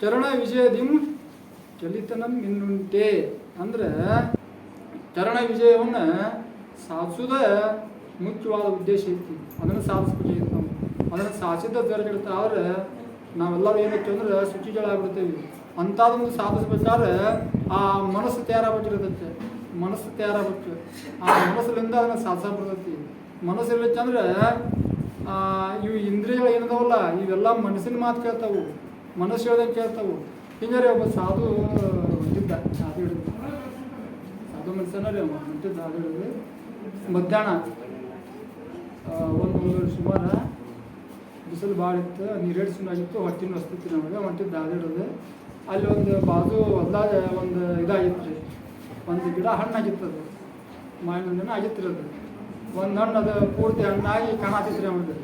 ಚರಣ ವಿಜಯದಿಂ ಚಲಿತನಂ ಇನ್ನುಂಟೆ ಅಂದ್ರೆ ಚರಣ ವಿಜಯವನ್ನು ಸಾಧಿಸೋದ ಮುಖ್ಯವಾದ ಉದ್ದೇಶ ಐತಿ. ಅದನ್ನು ಸಾಧಿಸ್ಬೇಕು ನಾವು. ಅದನ್ನು ಸಾಧಿಸಿದ ದರ್ಜೆ ಆದ್ರೆ ನಾವೆಲ್ಲರೂ ಏನೈತಿ ಅಂದ್ರೆ ಶುಚಿಜಳ ಆಗ್ಬಿಡ್ತೇವೆ ಅಂಥದೊಂದು ಸಾಧಿಸ್ಬೇಕಾದ್ರೆ ಆ ಮನಸ್ಸು ತಯಾರಾಗ್ಬಿಟ್ಟಿರ್ತೈತೆ ಮನಸ್ಸು ತಯಾರಾಗ್ಬಿಟ್ಟು ಆ ಮನಸ್ಸಿನಿಂದ ಅದನ್ನು ಸಾಧಿಸ ಬರ್ತೈತಿ ಮನಸ್ಸು ಅಂದ್ರೆ ಇವು ಇಂದ್ರಿಯಗಳು ಏನದವಲ್ಲ, ಇವೆಲ್ಲ ಮನಸ್ಸಿನ ಮಾತು ಕೇಳ್ತಾವು. ಮನಸ್ಸು ಹೇಳ್ದಂಗೆ ಕೇಳ್ತಾವು ಹಿಂಗಾರೆ ಒಬ್ಬ ಸಾಧು ಹೊಂಟಿದ್ದ ಸಾಧು ಹಿಡಿದು ಸಾಧು ಮನುಷ್ಯನ ರೀ ಹೊಂಟಿದ್ದ ಸಾಧು ಹಿಡಿದು ಮಧ್ಯಾಹ್ನ ಒಂದು ಸುಮಾರು ಬಿಸಿಲು ಭಾಳ ಇತ್ತು ನೀರೇಡ್ ಸುಮಾರಿತ್ತು ಹೊಟ್ಟಿನ ವಸ್ತಿತ್ತು ನಮಗೆ. ಹೊಂಟಿದ್ದ ಸಾಧು ಹಿಡಿದು ಅಲ್ಲಿ ಒಂದು ಬಾಜು ಹೊಲ್ದಾಗ ಒಂದು ಇದಾಗಿತ್ತು ರೀ. ಒಂದು ಗಿಡ ಹಣ್ಣಾಗಿತ್ತು ಅದು. ಮಾವಿನ ಹಣ್ಣಿನ ಆಗಿತ್ತು ರೀ ಅದು. ಒಂದು ಹಣ್ಣು ಅದು ಪೂರ್ತಿ ಹಣ್ಣಾಗಿ ಕಾಣತಿದ್ರಿ ಅವನಿಗೆ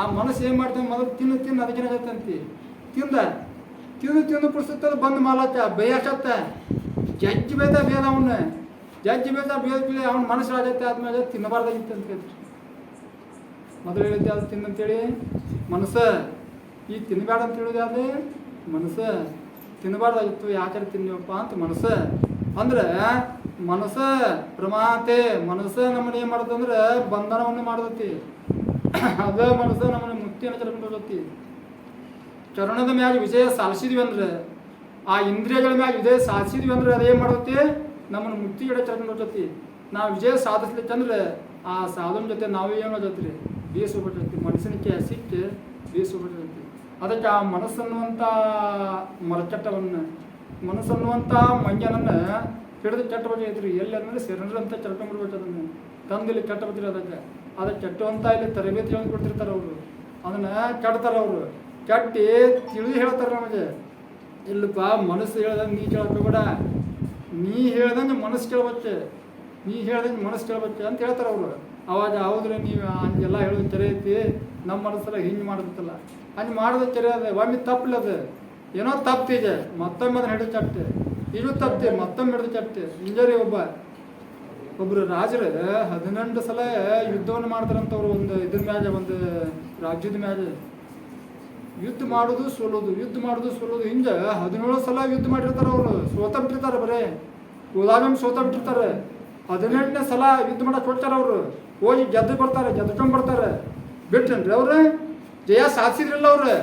ಆ ಮನಸ್ಸು ಏನು ಮಾಡ್ತಾನೆ ಮೊದಲು ತಿನ್ನು ತಿನ್ನು ಅದಕ್ಕೇನಾಗತ್ತಂತಿ ತಿಂದ, ತಿಂದು ತಿಂದು ಪುಸ್ತಕ ಬಂದು ಮಾಲತ್ತ ಬೇಯಷ್ಟತ್ತ ಜಜ್ಜಿ ಬೇದ ಬೇದ ಅವನ್ನ ಜಜ್ಜಿ ಬೇದ ಬೇದ ಬೀಳ ಅವ್ನ ಮನಸ್ಸು ಆಗತ್ತೆ ಆದ್ಮೇಲೆ ತಿನ್ನಬಾರ್ದಾಗಿತ್ತು ಅಂತ ಹೇಳಿ ಮೊದಲು ಹೇಳಿದ್ದೆ ಅದು ತಿನ್ನಂತೇಳಿ ಮನಸ್ಸ, ಈ ತಿನ್ನಬೇಡ ಅಂತ ಹೇಳಿದೆ ಅದು ಮನಸ್ಸ, ತಿನ್ನಬಾರ್ದಾಗಿತ್ತು ಯಾಕೆ ತಿನ್ನಪ್ಪ ಅಂತ ಮನಸ್ಸ. ಅಂದ್ರೆ ಮನಸ್ಸ, ಪ್ರಮಾತೆ, ಮನಸ್ಸ ನಮ್ಮನ್ನ ಏನು ಮಾಡ್ತಂದ್ರೆ ಬಂಧನವನ್ನು ಮಾಡ್ತತಿ ಅದ ಮನಸ್ಸ ನಮ್ಮನ್ನ ಮುಕ್ತಿಯನ್ನು ಕರ್ಕೊಂಡು ಹೋಗತಿ. ಚರಣದ ಮ್ಯಾಗ ವಿಜಯ ಸಾಧಿಸಿದ್ವಿ ಅಂದ್ರೆ, ಆ ಇಂದ್ರಿಯಗಳ ಮ್ಯಾಗ ವಿಜಯ ಸಾಧಿಸಿದ್ವಿ ಅಂದ್ರೆ ಅದೇ ಮಾಡುತ್ತೆ? ನಮ್ಮನ್ನು ಮುಕ್ತಿ ಕಡೆ ಕರ್ಕೊಂಡು ಹೋಗ್ತತಿ. ನಾವು ವಿಜಯ ಸಾಧಿಸ್ಲಿಕ್ಕಂದ್ರೆ ಆ ಸಾಧನ ಜೊತೆ ನಾವು ಏನು ಜೊತೆ ಮನಸ್ಸಿನ ಮನಸ್ಸಿನಕ್ಕೆ ಸಿಕ್ಕಿ ಬೀಸೋಗ್ಬಿಟ್ಟಿರ್ತೀವಿ ಅದಕ್ಕೆ ಆ ಮನಸ್ಸನ್ನುವಂಥ ಮರಚಟ್ಟವನ್ನು ಮನಸ್ಸನ್ನುವಂಥ ಮಂಜನನ್ನು ಹಿಡಿದು ಚಟ್ಟಬೈತ್ರಿ ಎಲ್ಲಿ ಅಂದ್ರೆ ಸಿರಂಡ್ರ್ ಅಂತ ಚಟ್ಕೊಂಡ್ಬಿಡ್ಬೇಕು ಅದನ್ನು ಕೆಟ್ಟ ಇಲ್ಲಿ ಚಟ್ಟಬತ್ರಿ ಅದಕ್ಕೆ ಕೆಟ್ಟು ಅಂತ ಇಲ್ಲಿ ತರಬೇತಿ ಹೇಳಿ ಕೊಡ್ತಿರ್ತಾರೆ ಅವರು. ಅದನ್ನ ಕೆಡ್ತಾರೆ ಅವರು. ಕೆಟ್ಟಿ ತಿಳಿದು ಹೇಳ್ತಾರೆ ನಮಗೆ. ಇಲ್ಲಪ್ಪ, ಮನಸ್ಸು ಹೇಳ್ದಂಗೆ ನೀ ಕೇಳಕ್ಕೆ ಬೇಡ ನೀ ಹೇಳ್ದಂಗೆ ಮನಸ್ಸು ಕೇಳ್ಬೇಕು. ನೀ ಹೇಳ್ದಂಗೆ ಮನಸ್ಸು ಕೇಳ್ಬೇಕು ಅಂತ ಹೇಳ್ತಾರೆ ಅವರು. ಅವಾಗ ಹೌದ್ರೆ, ನೀವು ಹಂಗೆಲ್ಲ ಹೇಳೋದು ಚರಿ ಐತಿ. ನಮ್ಮ ಮನಸ್ಸಲ್ಲ ಹಿಂಗೆ ಮಾಡೋದಿತ್ತಲ್ಲ ಹಂಗೆ ಮಾಡೋದು ಚರಿ ಅದ. ಒಮ್ಮೆ ತಪ್ಪಲದ ಏನೋ ತಪ್ಪಿದೆ ಮತ್ತೊಮ್ಮೆ ಅದನ್ನ ಹಿಡಿದು ಚಟ್ಟೆ. ಇದು. ತಪ್ಪಿದೆ ಮತ್ತೊಮ್ಮೆ ಹಿಡಿದು ಚಟ್ಟೆ. ಇಂಜರಿ ಒಬ್ಬ. ಒಬ್ರು ರಾಜರ ಹದಿನೆಂಟು ಸಲ ಯುದ್ಧವನ್ನು ಮಾಡ್ತಾರಂತವ್ರು ಒಂದು ಇದ್ರ ಮ್ಯಾಲೆ ಒಂದು ರಾಜ್ಯದ ಮ್ಯಾಲೆ ಯುದ್ಧ ಮಾಡೋದು ಸೋಲೋದು, ಯುದ್ಧ ಮಾಡೋದು ಸೋಲೋದು. ಹಿಂಗೆ ಹದಿನೇಳು ಸಲ ಯುದ್ಧ ಮಾಡಿರ್ತಾರೆ ಅವರು. ಸೋತ ಬಿಟ್ಟಿರ್ತಾರೆ ಬರೇ. ಹೋದಾಗೊಮ್ಮೆ ಸೋತ ಬಿಟ್ಟಿರ್ತಾರೆ ಹದಿನೆಂಟನೇ ಸಲ ಯುದ್ಧ ಮಾಡಕ್ಕೆ ಹೋಗ್ತಾರೆ ಅವರು. ಹೋಗಿ ಗೆದ್ದು ಬರ್ತಾರೆ ಗೆದ್ಕೊಂಡು ಬರ್ತಾರೆ. ಬಿಟ್ರೇನ್ರಿ ಅವ್ರು? ಜಯ ಸಾಧಿಸಿದ್ರಲ್ಲ ಅವ್ರು.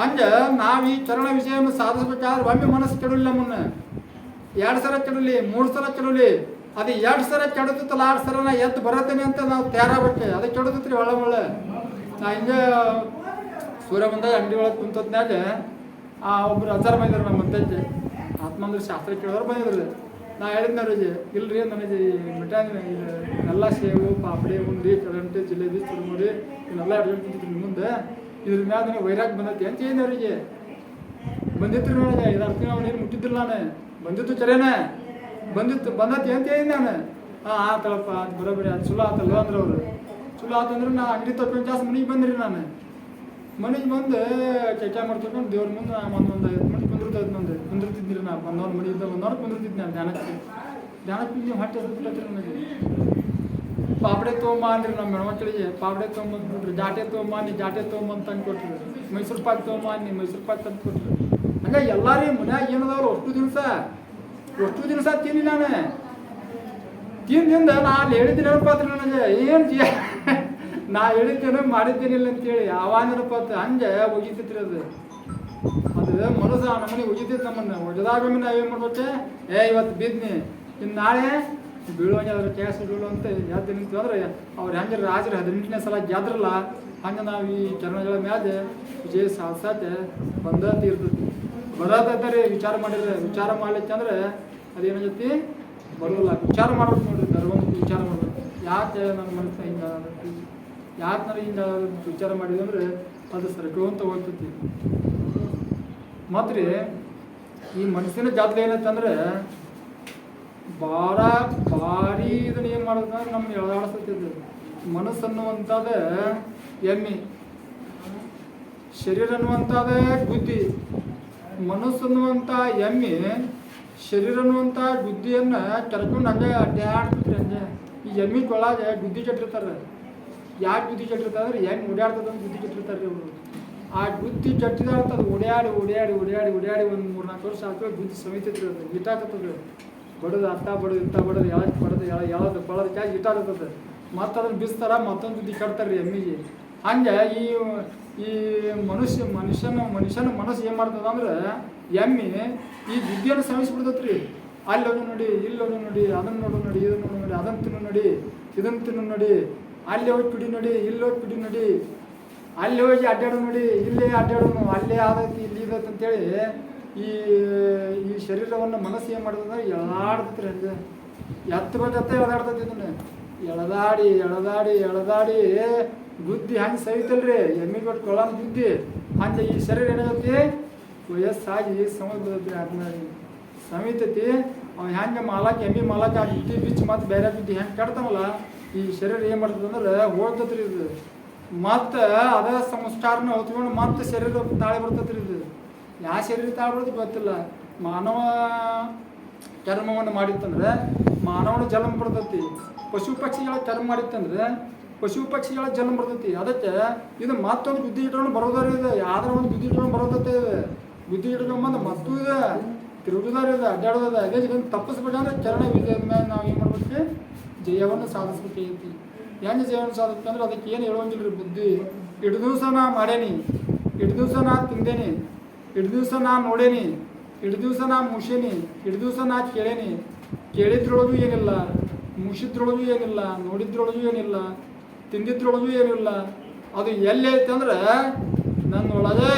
ಹಂಗೆ ನಾವು ಈ ಚರಣ ವಿಜಯವನ್ನು ಸಾಧಿಸ್ಬೇಕಾದ್ರೆ ಒಮ್ಮೆ ಮನಸ್ಸು ಕೆಡಲಿಲ್ಲ ನಮ್ಮನ್ನ. ಎರಡು ಸಲ ಕೆಡಲಿ, ಮೂರು ಸಲ ಕೆಡಲಿ. ಅದು ಎರಡು ಸರ ಕೆಡದಿತ್ತಲ್ಲ ಆರು ಸರ ನಾ ಎದ್ದು ಬರತ್ತೇನೆ ಅಂತ ನಾವು ತಯಾರಾಗಬೇಕು. ಅದೇ ಕೆಡದಿತ್ರಿ ಒಳ್ಳೆ ಒಳ್ಳೆ. ನಾ ಹಿಂಗೆ ಸೂರ್ಯ ಬಂದಾಗ ಅಂಗಡಿ ಒಳಗೆ ಕುಂತದ್ನಾಗ ಆ ಒಬ್ರು ಹಜಾರ್ ಬಂದಿದ್ರು ನಮ್ಮ ಮುತ್ತಜ್ಜಿ ಆತ್ಮಂದ್ರ ಶಾಸ್ತ್ರ ಕೇಳೋರು ಬಂದಿದ್ರು. ನಾ ಹೇಳಿದ್ನ ರೀ ಇಲ್ರಿ ನನಗೆ ಮಿಠಾಯಿ ಎಲ್ಲ ಸೇವು, ಪಾಪಡಿ, ಉಂಡಿ ಕಡಂಟಿ ಜಿಲೇಬಿ, ಚುರುಮುರಿ ಇವನ್ನೆಲ್ಲ ಹಿಡ್ಕೊಂಡು ಕುಂತಿದ್ರು ಮುಂದೆ. ಇದ್ರ ಮ್ಯಾಗ ನನಗೆ ವೈರಾಗ್ ಬಂದೈತಿ ಅಂತ ಏನು ಅವರಿಗೆ. ಬಂದಿತ್ತು ನನಗೆ ಇದು ಅರ್ಥ ಅವ್ನು ನೀರು ಮುಟ್ಟಿದ್ದಿಲ್ಲ ನಾನು. ಬಂದಿತ್ತು ಚರೇನ ಬಂದಿತ್ತು, ಬಂದತಿ ಅಂತ ಹೇಳಿ ನಾನು. ಹಾಂ ಆತಳಪ್ಪ, ಅದು ಬರೋಬರಿ ಅದು ಚಲೋ ಆತಲ್ಲ ಅಂದ್ರೆ ಅವರು. ಚಲೋ ಆತಂದ್ರೆ ನಾ ಅಂಗಡಿ ತಪ್ಪಿನ ಜಾಸ್ತಿ ಮನೆಗೆ ಬಂದ್ರಿ ನಾನು. ಮನೆಗೆ ಬಂದು ಚರ್ಚೆ ಮಾಡ್ಕೊಂಡು ದೇವ್ರ ಮುಂದೆ ಒಂದು ಒಂದು ಐದು ಮಂದಿ ಕುಂದಿರ್ತೈತೆ ಮಂದಿ ಕುಂದಿರ್ತಿದ್ರಿ ನಾ. ಒಂದೊಂದು ಮನೆ ಇದ್ದ ಒಂದೊಂದು ಕುಂದಿರ್ತಿದ್ದೆ ನಾನು ಧ್ಯಾನಕ್ಕೆ. ಧ್ಯಾನಕ್ಕೆ ನೀವು ಹೊಟ್ಟೆ ಹತ್ತಿರತ್ರಿ ನನಗೆ ಪಾಪಡೆ ತೊಗೊಂಬಾ ಅಂದ್ರಿ ನಮ್ಮ ಹೆಣ್ಮಕ್ಳಿಗೆ. ಪಾಪಡೆ ತೊಗೊಂಬಂದ್ಬಿಟ್ರಿ ಜಾಟೆ ತೊಗೊಂಬಾ ನೀ, ಜಾಟೆ ತೊಗೊಂಬಂದು ತಂದು ಕೊಟ್ರಿ. ಮೈಸೂರು ಪಾಕ್ ತೊಗೊಂಬಾ ನೀ, ಮೈಸೂರು ಪಾಕ್ ತಂದು ಕೊಟ್ರಿ. ಹಂಗೆ ಎಲ್ಲಾರಿ ಮನ್ಯಾಗ ಏನದವ್ರು ಅಷ್ಟು ದಿವಸ ಅಷ್ಟು ದಿವಸ ತಿನ್ನಿ ನಾನು ತಿಂದಿಂದ ನಾ ಅಲ್ಲಿ ಹೇಳಿದ್ದೀನಿ ನೆನಪಾತ್ರಿ ನನಗೆ. ಏನು ಜಿ ನಾ ಹೇಳಿದ್ದೇನೆ ಮಾಡಿದ್ದೇನಿಲ್ಲ ಅಂತೇಳಿ. ಆವಾಗ ನೆನಪಾತ. ಹಂಗೆ ಒಗಿತಿತ್ರಿ ಅದು. ಅದು ಮನಸ್ಸು ನಮ್ಮನೆ ಒಗಿತಿತ್ತು ನಮ್ಮನ್ನ. ಒಡೆದಾಗೊಮ್ಮೆ ನಾವು ಏನು ಮಾಡ್ಬೇಕು? ಏ, ಇವತ್ತು ಬಿದ್ನಿ. ಇನ್ನು ನಾಳೆ ಬೀಳುವಂಗೆ ಅದ್ರ ಕ್ಯಾಸ್ ಬೀಳು ಅಂತ ಎದ್ದು ನಿಂತು ಅಂದ್ರೆ ಅವ್ರು ಹೆಂಗೆ ರಾಜರು ಹದಿನೆಂಟನೇ ಸಲ ಗೆದ್ರಲ್ಲ, ಹಂಗೆ ನಾವು ಈ ಚರಣಗಳ ಮ್ಯಾಲೆ ವಿಜಯ ಸಾಧಿಸತ್ತೆ ಬಂದ ತೀರ್ತೈತಿ ಬರೋದಂತಾರೆ ವಿಚಾರ ಮಾಡಿದ್ರೆ, ವಿಚಾರ ಮಾಡ್ಲಿಕ್ಕೆ ಅಂದ್ರೆ ಅದೇನಾಗೈತಿ ಬರೋಲ್ಲ. ವಿಚಾರ ಮಾಡೋದು ನೋಡ್ರಿ ಧರ್ಮದ ವಿಚಾರ ಮಾಡ್ಬೇಕು ಯಾಕೆ ನನ್ನ ಮನಸ್ಸು ಹಿಂಗೆ ಯಾಕೆ ನನಗೆ ಹಿಂಗೆ ವಿಚಾರ ಮಾಡಿದೆ ಅಂದ್ರೆ ಅದು ಸರ್ಕೊಂತ ಹೋಗ್ತೈತಿ ಮತ್ತು ಈ ಮನಸ್ಸಿನ ಜಾತ್ರೆ ಏನಂತಂದ್ರೆ ಭಾಳ ಭಾರಿ ಇದನ್ನ ಏನು ಮಾಡೋದಂದ್ರೆ ನಮ್ಮ ಎಳೆದಾಡಿಸ್ತೈತಿ ಮನಸ್ಸು ಅನ್ನುವಂಥದ್ದು ಎಮ್ಮೆ. ಶರೀರ ಅನ್ನುವಂಥದ್ದೇ ಬುದ್ಧಿ. ಮನಸ್ಸು ಅನ್ನುವಂಥ ಎಮ್ಮೆ ಶರೀರ ಅನ್ನುವಂಥ ಬುದ್ಧಿಯನ್ನು ಕರ್ಕೊಂಡು ಹಂಗೆ ಅಡ್ಡಾಡ್ತಿರ್ತಾರೆ ಹಂಗೆ ಈ ಎಮ್ಮೆ ಒಳಗೆ ಬುದ್ಧಿ ಜಟ್ಟಿರ್ತಾರೆ ಯಾಕೆ ಬುದ್ಧಿ ಜಟ್ಟಿರ್ತಾರೆ ಅಂದ್ರೆ ಹೆಂಗೆ ಓಡಾಡ್ತದೆ ಅಂತ ಬುದ್ಧಿ ಜಟ್ಟಿರ್ತಾರೆ ರೀ ಅವರು. ಆ ಬುದ್ಧಿ ಕೆಟ್ಟಿದಾಳತ್ತ ಅದು ಓಡಾಡಿ ಓಡಾಡಿ ಓಡಾಡಿ ಓಡ್ಯಾಡಿ ಒಂದು ಮೂರು ನಾಲ್ಕು ವರ್ಷ ಆದ್ಮೇಲೆ ಬುದ್ಧಿ ಸಮಿತೈತ್ರಿ ಅದು. ಬಡದು ಅತ್ತ ಬಡದು ಇಂಥ ಬಡದು, ಯಾವ್ದು ಬಡದು, ಯಾವ ಯಾವ್ದು ಬಳದ ಕ್ಯಾಗಿ ಇಟ್ಟಾಕತ್ತದ ಮತ್ತೆ ಅದನ್ನ ಬಿಸ್ತಾರ ಮತ್ತೊಂದು ಬುದ್ಧಿ ಕಟ್ತಾರೆ ರೀ ಎಮ್ಮಿಗೆ. ಹಂಗೆ ಈ ಈ ಮನುಷ್ಯ, ಮನುಷ್ಯನ ಮನುಷ್ಯನ ಮನಸ್ಸು ಏನು ಮಾಡ್ತದ ಅಂದ್ರೆ ಎಮ್ಮಿ ಈ ದುಡ್ಡಿಯನ್ನು ಸಮಿಸ್ಬಿಡ್ತೈತ್ರಿ ಅಲ್ಲಿ ಹೋಗಿ ನೋಡಿ ಇಲ್ಲಿ ಹೋಗಿ ನೋಡಿ, ಅದನ್ನು ನೋಡು ನೋಡಿ, ಇದನ್ನು ನೋಡು ನೋಡಿ, ಅದನ್ನು ತಿನ್ನು ನೋಡಿ, ಇದನ್ನು ತಿನ್ನು ನೋಡಿ, ಅಲ್ಲಿ ಹೋಗಿ ಪಿಡಿ ನೋಡಿ, ಇಲ್ಲಿ ಹೋಗಿ ಪಿಡಿ ನೋಡಿ, ಅಲ್ಲಿ ಹೋಗಿ ಅಡ್ಡಾಡೋ ನೋಡಿ, ಇಲ್ಲೇ ಅಡ್ಡಾಡೋನು ಅಲ್ಲೇ ಆದೈತಿ, ಇಲ್ಲಿ ಇದೈತಿ ಅಂತೇಳಿ ಈ ಈ ಶರೀರವನ್ನು ಮನಸ್ಸು ಏನು ಮಾಡ್ತದಂದ್ರೆ ಎಳದಾಡ್ತೈತ್ರಿ ಹಂಗೆ. ಎತ್ತ ಎತ್ತ ಎಳದಾಡ್ತೈತಿ ಇದನ್ನು. ಎಳದಾಡಿ ಎಳದಾಡಿ, ಎಳೆದಾಡಿ ಬುದ್ಧಿ ಹಂಗೆ ಸವಿತಲ್ರಿ, ಎಮ್ಮಿ ಕೊಟ್ಟು ಕೊಳಂ ಬುದ್ಧಿ ಹಂಗೆ ಈ ಶರೀರ ಏನಾಗೈತಿ ವಯಸ್ಸಾಗಿ ಬರ್ತೈತಿ ಆದ್ಮೇಲೆ ಸಮಿತೈತಿ ಅವ ಹೆಂಗೆ ಮಾಲಕ್, ಎಮ್ಮಿ ಮಾಲಕ್ ಆ ಬುದ್ಧಿ ಬಿಚ್ಚಿ ಮತ್ತೆ ಬೇರೆ ಬುದ್ಧಿ ಹೆಂಗೆ ಕಟ್ತಾವಲ್ಲ ಈ ಶರೀರ ಏನು ಮಾಡ್ತದೆ ಅಂದ್ರೆ ಹೋಗ್ತೈತ್ರಿ ಇದು. ಮತ್ತೆ ಅದ ಸಂಸ್ಕಾರನ ಹೊತ್ಕೊಂಡು ಮತ್ತೆ ಶರೀರ ತಾಳೆ ಬರ್ತತ್ರಿ ಇದು. ಯಾವ ಶರೀರ ತಾಳೆ ಬರ್ತೈತಿ ಗೊತ್ತಿಲ್ಲ. ಮಾನವ ಚರ್ಮವನ್ನು ಮಾಡಿತ್ತಂದ್ರೆ ಮಾನವನ ಜನ್ಮ ಬರ್ತೈತಿ. ಪಶು ಪಕ್ಷಿಗಳ ಚರ್ಮ ಮಾಡಿತ್ತಂದ್ರೆ ಪಶು ಪಕ್ಷಿಗಳ ಜನ್ಮ ಬರ್ತೈತಿ. ಅದಕ್ಕೆ ಇದು ಮತ್ತೊಂದು ಬುದ್ಧಿ ಇಟ್ಕೊಂಡು ಬರೋದಾರ ಇದೆ. ಯಾವ್ದಾರ ಒಂದು ಬುದ್ಧಿ ಇಟ್ಕೊಂಡು ಬರೋದತ್ತೆ ಇದೆ. ಬುದ್ಧಿ ಇಟ್ಕೊಂಬಂದು ಮತ್ತೂ ಇದೆ. ತಿರುಗುದಾರ ಇದೆ ಅಡ್ಡಾಡೋದ ಅದೇ ಇದನ್ನು ತಪ್ಪಿಸ್ಬೇಕಂದ್ರೆ ಚರಣ ವಿಜಯದ ಮೇಲೆ ನಾವು ಏನು ಮಾಡ್ಬೇಕು ಜಯವನ್ನು ಸಾಧಿಸ್ಬೇಕೈತಿ ಹೆಂಗೆ ಜಯವನ್ನು ಸಾಧಿಸ್ಬೇಕಂದ್ರೆ ಅದಕ್ಕೆ ಏನು ಹೇಳೋಂಗಿಲ್ಲ ರೀ ಬುದ್ಧಿ? ಇಡು ದಿವಸ ನಾ ಮಾಡೇನಿ. ಇಡು ದಿವಸ ನಾ ತಿಂದೇನಿ. ಇಡು ದಿವಸ ನಾ ನೋಡೇನಿ. ಇಡು ದಿವಸ ನಾ ಮುಷೇನಿ. ಇಡು ದಿವಸ ನಾ ಕೇಳೇನಿ. ಕೇಳಿದ್ರೊಳಗೂ ಏನಿಲ್ಲ. ಮುಷಿದ್ರೊಳಗೂ ಏನಿಲ್ಲ. ನೋಡಿದ್ರೊಳಗೂ ಏನಿಲ್ಲ. ತಿಂದಿದ್ರೊಳಗೂ ಏನಿಲ್ಲ. ಅದು ಎಲ್ಲಿ ಐತೆ ಅಂದ್ರೆ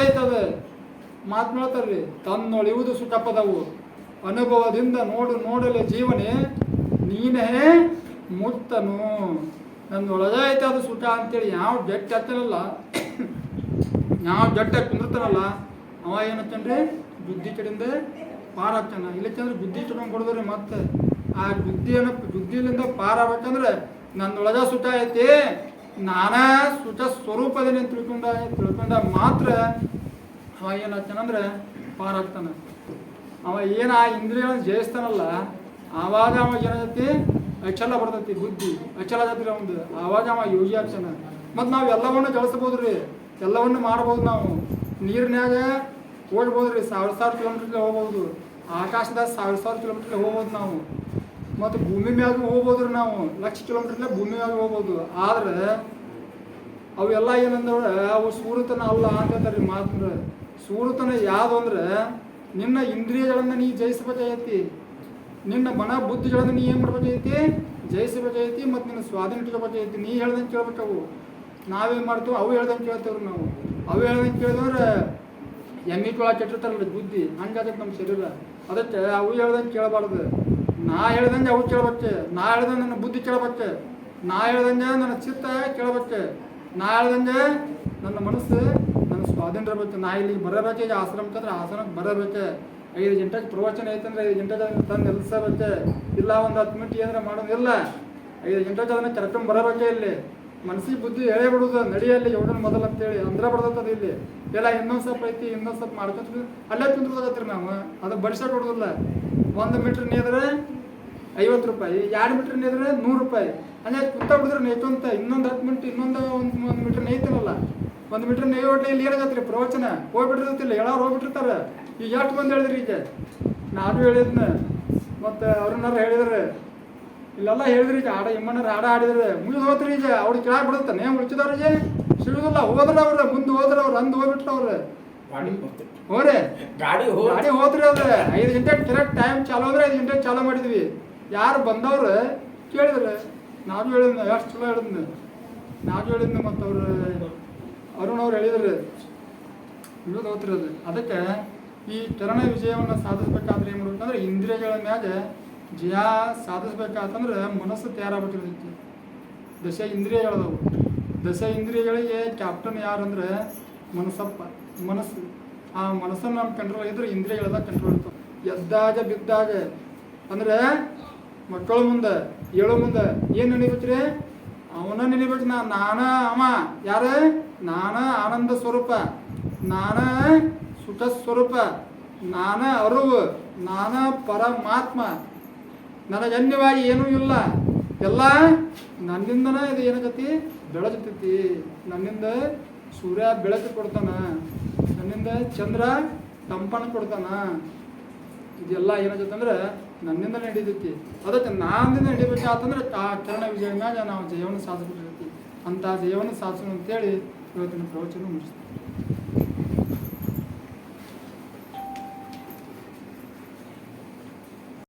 ಐತದ. ಮಾತು ಮಾತನಾಡ್ತಾರ್ರಿ ತನ್ನೊಳಿಯುವುದು ಸುಖಪದವು. ಅನುಭವದಿಂದ ನೋಡು ನೋಡಲೆ ಜೀವನೇ ನೀನೇ ಮುತ್ತನು. ನನ್ನೊಳಗೇ ಐತೆ ಅದು ಸುಖ ಅಂತೇಳಿ ಯಾವ ಬೆಟ್ಟ ಹತ್ತನಲ್ಲ ಯಾವ ಜಟ್ಟ ಕುಂದಿರ್ತಾನಲ್ಲ, ಅವ ಏನತ್ತನ್ರಿ ಬುದ್ಧಿ ಕಡೆಯಿಂದ ಪಾರಾಗ್ತಾನ ಇಲ್ಲಕ್ಕಂದ್ರೆ ಬುದ್ಧಿ ಇಟ್ಕೊಂಡು ಕೊಡೋದ್ರಿ ಮತ್ತೆ. ಆ ಬುದ್ಧಿಯನ್ನು ಬುದ್ಧಿಲಿಂದ ಪಾರಾಗಬೇಕಂದ್ರೆ ನನ್ನೊಳಗ ಸುತ ಐತಿ, ನಾನಾ ಸುತ ಸ್ವರೂಪದಲ್ಲಿ ತಿಳ್ಕೊಂಡ ತಿಳ್ಕೊಂಡ ಮಾತ್ರ ಅವ ಏನಾಗ್ತಾನಂದ್ರೆ ಪಾರಾಗ್ತಾನೆ ಅವ ಏನ ಆ ಇಂದ್ರಿಯಗಳನ್ನ ಜಯಿಸ್ತಾನಲ್ಲ, ಆವಾಗ ಅವ ಏನಾಗೈತಿ ಅಚಲ ಬರ್ತೈತಿ ಬುದ್ಧಿ, ಅಚಲ ಆಗತ್ರಿ ಒಂದು. ಆವಾಗ ಅವ ಯೋಗಿ ಆಗ್ತಾನ. ಮತ್ತು ನಾವು ಎಲ್ಲವನ್ನು ಗಳಿಸ್ಬೋದ್ರಿ ಎಲ್ಲವನ್ನು ಮಾಡ್ಬೋದು ನಾವು. ನೀರಿನಾಗ ಓಡ್ಬೋದು ರೀ ಸಾವಿರ ಸಾವಿರ ಕಿಲೋಮೀಟ್ರ್ಗೆ ಹೋಗ್ಬೋದು. ಆಕಾಶದಾಗ ಸಾವಿರ ಸಾವಿರ ಕಿಲೋಮೀಟ್ರ್ಗೆ ಹೋಗ್ಬೋದು ನಾವು. ಮತ್ತು ಭೂಮಿ ಮ್ಯಾಗ ಹೋಗ್ಬೋದು ರೀ ನಾವು. ಲಕ್ಷ ಕಿಲೋಮೀಟ್ರ್ಲೆ ಭೂಮಿ ಮ್ಯಾಗ ಹೋಗ್ಬೋದು. ಆದ್ರೆ ಅವೆಲ್ಲ ಏನಂದ್ರೆ ಅವು ಸೂರತನ ಅಲ್ಲ ಅಂತ ಹೇಳ್ತಾರೆ ಮಾತ್ರ. ಸೂರತನ ಯಾವುದು ಅಂದ್ರೆ ನಿನ್ನ ಇಂದ್ರಿಯಗಳನ್ನು ನೀ ಜಯಿಸಬೇಕಾಗೈತಿ. ನಿನ್ನ ಮನ ಬುದ್ಧಿಗಳನ್ನು ನೀ ಏನು ಮಾಡ್ಬೇಕಾಗೈತಿ? ಜಯಿಸಬೇಕಾಗೈತಿ ಮತ್ತು ನಿನ್ನ ಸ್ವಾಧೀನ ಇಟ್ಕೋಬೇಕಾಗೈತಿ. ನೀ ಹೇಳ್ದಂಗೆ ಕೇಳ್ಬೇಕವು. ನಾವೇನು ಮಾಡ್ತೇವೆ ಅವು ಹೇಳ್ದಂಗೆ ಕೇಳ್ತೇವ್ರಿ ನಾವು. ಅವು ಹೇಳ್ದಂಗೆ ಕೇಳಿದ್ರೆ ಎಮ್ಮಿ ಕೊಳ ಕೆಟ್ಟಿರ್ತಾರಲ್ಲ ಬುದ್ಧಿ. ಹಂಗಾಗತ್ತೆ ನಮ್ಮ ಶರೀರ. ಅದಕ್ಕೆ ಅವು ಹೇಳ್ದಂಗೆ ಕೇಳಬಾರ್ದು. ನಾ ಹೇಳ್ದಂಗೆ ಅವು ಕೇಳಬತ್ತೆ? ನಾ ಹೇಳ್ದಂಗೆ ನನ್ನ ಬುದ್ಧಿ ಕೇಳಬತ್ತೆ? ನಾ ಹೇಳ್ದಂಗೆ ನನ್ನ ಚಿತ್ತ ಕೇಳಬತ್ತೆ? ನಾ ಹೇಳ್ದಂಗೆ ನನ್ನ ಮನಸ್ಸು ನನ್ನ ಸ್ವಾಧೀನ ಇರಬೇಕು. ನಾ ಇಲ್ಲಿಗೆ ಬರಬೇಕು ಈಗ ಆಶ್ರಮಕ್ಕಂದ್ರೆ ಆಶ್ರಮಕ್ಕೆ ಬರಬೇಕು? ಐದು ಗಂಟೆಗೆ ಪ್ರವಚನ ಐತಂದ್ರೆ ಐದು ಅದನ್ನ ತಂದು ನಿಲ್ಸಬೇಕು ಇಲ್ಲ ಒಂದು ಹತ್ತು ಮಿನಿಟ್ ಏನಾರ ಮಾಡೋದಿಲ್ಲ ಐದು ಗಂಟೆಗೆ ಅದನ್ನ ಕರ್ಕೊಂಡು ಬರಬೇಕೆ ಇಲ್ಲಿ? ಮನಸ್ಸಿಗೆ ಬುದ್ಧಿ ಹೇಳೇ ಬಿಡುದು ನಡಿಯಲ್ಲಿ ಯೋಡನ ಮೊದಲು ಅಂತೇಳಿ ಅಂದ್ರೆ ಬರ್ತದೆ ಇಲ್ಲಿ. ಎಲ್ಲ ಇನ್ನೊಂದು ಸ್ವಲ್ಪ ಐತಿ, ಇನ್ನೊಂದು ಸ್ವಲ್ಪ ಮಾಡ್ಕೊಂತ ಅಲ್ಲೇ ತಿಂದ್ಬೋದತ್ರಿ ನಾವು, ಅದು ಬಡಿಸೋಕೆ ಕೊಡೋದಿಲ್ಲ. ಒಂದು ಮೀಟ್ರ್ ನೇದ್ರೆ ಐವತ್ತು ರೂಪಾಯಿ. ಎರಡು ಮೀಟ್ರ್ ನೇದ್ರೆ ನೂರು ರೂಪಾಯಿ. ಹಂಗೆ ಕುತ್ತ ಬಿಡಿದ್ರೆ ನೇಯ್ಕೊಂತ ಇನ್ನೊಂದು ಹತ್ತು ಮಿನಿಟ್ ಇನ್ನೊಂದು ಒಂದು ಒಂದು ಮೀಟ್ರ್ ನೇಯ್ತಾನಲ್ಲ ಒಂದು ಮೀಟ್ರ್ ನೇಯ್ಯೋಟ್ಲೆ ಇಲ್ಲಿ ಏನಾಗತ್ರಿ ಪ್ರವಚನ. ಹೋಗ್ಬಿಟ್ಟಿರ್ತಿಲ್ಲ ಹೇಳೋರು ಹೋಗ್ಬಿಟ್ಟಿರ್ತಾರೆ. ಈಗ ಎಷ್ಟು ಬಂದು ಹೇಳಿದ್ರಿ ಈಗ? ನಾನು ಹೇಳಿದ್ನ. ಮತ್ತು ಅವ್ರನ್ನಾರು ಹೇಳಿದ್ರೆ. ಇಲ್ಲೆಲ್ಲ ಹೇಳಿದ್ರಿ ಈಗ ಆಡ ಎಮ್ಮಣ್ಣರ ಆಡ ಆಡಿದ್ರೆ ಮುಗಿದು ಹೋತ್ರಿ ಈಗ ಅವ್ರಿಗೆ ಕೆಳಗೆ ಬಿಡುತ್ತಾನೆ ಉಳಿಸಿದವ್ರಿಗೆ ಸಿಗುದಿಲ್ಲ ಹೋದ್ರೆ ಅವ್ರ ಮುಂದೆ ಹೋದ್ರೆ ಅವ್ರು ಅಂದು ಹೋಗ್ಬಿಟ್ರು ಅವ್ರು. ಹೋರೆ? ಗಾಡಿ ಗಾಡಿ ಹೋದ್ರಿ ಅವ್ರೆ. ಐದು ಗಂಟೆ ಕರೆಕ್ಟ್ ಟೈಮ್ ಚಾಲು ಅಂದ್ರೆ ಐದು ಗಂಟೆಗೆ ಚಾಲು ಮಾಡಿದ್ವಿ. ಯಾರು ಬಂದವ್ರು ಕೇಳಿದ್ರೆ, ನಾನು ಹೇಳಿದ್ನ, ಎಷ್ಟು ಚಲೋ ಹೇಳಿದ್ನ? ನಾನು ಹೇಳಿದ್ನ ಮತ್ತು ಅವ್ರು, ಅರುಣ್ ಅವ್ರು ಹೇಳಿದ್ರು. ಇರೋದು ಅದು. ಅದಕ್ಕೆ ಈ ಚರಣ ವಿಜಯವನ್ನು ಸಾಧಿಸ್ಬೇಕಾದ್ರೆ ಏನು ಮಾಡ್ಬೇಕಂದ್ರೆ ಇಂದ್ರಿಯಗಳ ಮ್ಯಾಗ ಜಯ ಸಾಧಿಸ್ಬೇಕಾತಂದ್ರೆ ಮನಸ್ಸು ತಯಾರಾಗ್ಬಿಟ್ಟಿರ್ತೈತಿ ದಶ ಇಂದ್ರಿಯಗಳದವು. ದಶ ಇಂದ್ರಿಯಗಳಿಗೆ ಕ್ಯಾಪ್ಟನ್ ಯಾರಂದ್ರೆ ಮನಸ್ಸಪ್ಪ, ಮನಸ್ಸು. ಆ ಮನಸ್ಸನ್ನು ನಮ್ಮ ಕಂಟ್ರೋಲ್ ಇದ್ರೆ ಇಂದ್ರಿಯಗಳೆಲ್ಲ ಕಂಟ್ರೋಲ್ ಇರ್ತವೆ. ಎದ್ದಾಗ ಬಿದ್ದಾಗ ಅಂದ್ರೆ ಮಕ್ಕಳ ಮುಂದೆ ಹೇಳೋ ಮುಂದೆ ಏನು ನೆನಿಬೇಕ್ರಿ ಅವನ ನೆನಿಬೇಕು ನಾ ನಾನ ಅವ. ಯಾರ? ನಾನ ಆನಂದ ಸ್ವರೂಪ. ನಾನ ಸುಖ ಸ್ವರೂಪ. ನಾನ ಅರುವು. ನಾನ ಪರಮಾತ್ಮ. ನನಗನ್ಯವಾಗಿ ಏನೂ ಇಲ್ಲ. ಎಲ್ಲ ನನ್ನಿಂದನೇ ಇದು ಏನಾಗತಿ ಬೆಳಗತೈತಿ. ನನ್ನಿಂದ ಸೂರ್ಯ ಬೆಳಕು ಕೊಡ್ತಾನ. ನನ್ನಿಂದ ಚಂದ್ರ ತಂಪನ ಕೊಡ್ತಾನ. ಇದೆಲ್ಲ ಏನಾಗತ್ತಂದ್ರೆ ನನ್ನಿಂದ ನಡೀತೈತಿ ಅದಕ್ಕೆ ನಾನಿಂದ ನಡಿಬೇಕಾತಂದ್ರೆ ಆ ಚರಣ ವಿಜಯ ನಾವು ಜಯವನ್ನು ಸಾಧಿಸ್ಬಿಟ್ಟಿರ್ತೀವಿ. ಅಂತ ಜಯವನ್ನು ಸಾಧಿಸೋಣ ಅಂತೇಳಿ ಇವತ್ತಿನ ಪ್ರವಚನ ಮುಗಿಸ್ತೀವಿ